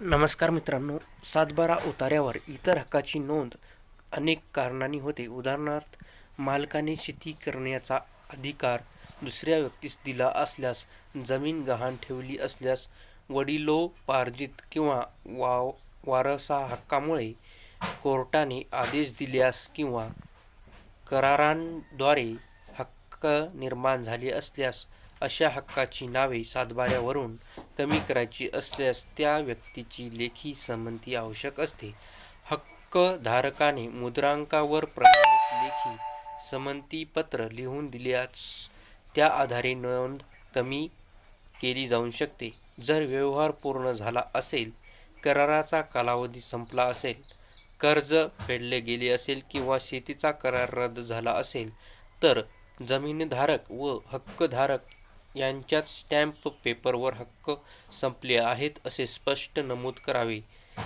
नमस्कार मित्रांनो सातबारा उतार्यावर इतर हक्काची नोंद अनेक कारणांनी होते. उदाहरणार्थ मालकाने शेती करण्याचा अधिकार दुसऱ्या व्यक्तीस दिला असल्यास जमीन गहाण ठेवली असल्यास वडिलोपार्जित किंवा वाव वारसा हक्कामुळे कोर्टाने आदेश दिल्यास किंवा करारांद्वारे हक्क निर्माण झाले असल्यास अशा हक्काची नावे सातबाऱ्यावरून कमी करायची असल्यास त्या व्यक्तीची लेखी संमती आवश्यक असते. हक्कधारकाने मुद्रांकावर प्रमाणित लेखी संमतीपत्र लिहून दिल्यास त्या आधारे नोंद कमी केली जाऊ शकते. जर व्यवहार पूर्ण झाला असेल कराराचा कालावधी संपला असेल कर्ज फेडले गेले असेल किंवा शेतीचा करार रद्द झाला असेल तर जमीनधारक व हक्कधारक यांच्यात स्टॅम्प पेपरवर हक्क संपले आहेत असे स्पष्ट नमूद करावे.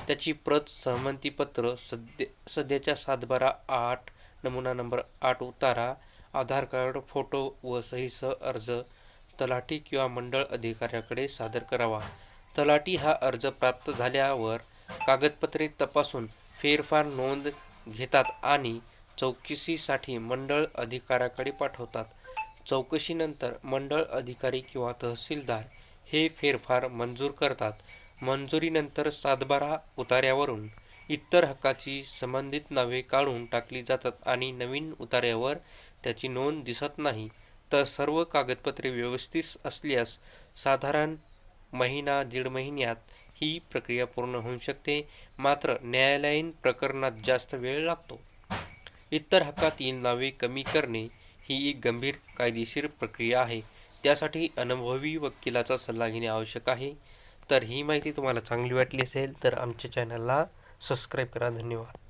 त्याची प्रत सहमतीपत्र सध्या सध्याच्या सातबारा आठ नमुना नंबर आठ उतारा आधार कार्ड फोटो व सहीसह अर्ज तलाठी किंवा मंडळ अधिकाऱ्याकडे सादर करावा. तलाठी हा अर्ज प्राप्त झाल्यावर कागदपत्रे तपासून फेरफार नोंद घेतात आणि चौकशीसाठी मंडळ अधिकाऱ्याकडे पाठवतात. चौकशीनंतर मंडळ अधिकारी किंवा तहसीलदार हे फेरफार मंजूर करतात. मंजुरीनंतर सातबारा उतार्यावरून इतर हक्काची संबंधित नावे काढून टाकली जातात आणि नवीन उतार्यावर त्याची नोंद दिसत नाही. तर सर्व कागदपत्रे व्यवस्थित असल्यास साधारण महिना दीड महिन्यात ही प्रक्रिया पूर्ण होऊ शकते. मात्र न्यायालयीन प्रकरणात जास्त वेळ लागतो. इतर हक्कातील नावे कमी करणे ही एक गंभीर कायदेशीर प्रक्रिया आहे. त्यासाठी अनुभवी वकिलाचा सल्ला घेणे आवश्यक आहे. तर ही माहिती तुम्हाला चांगली वाटली असेल तर आमच्या चॅनलला सबस्क्राईब करा. धन्यवाद.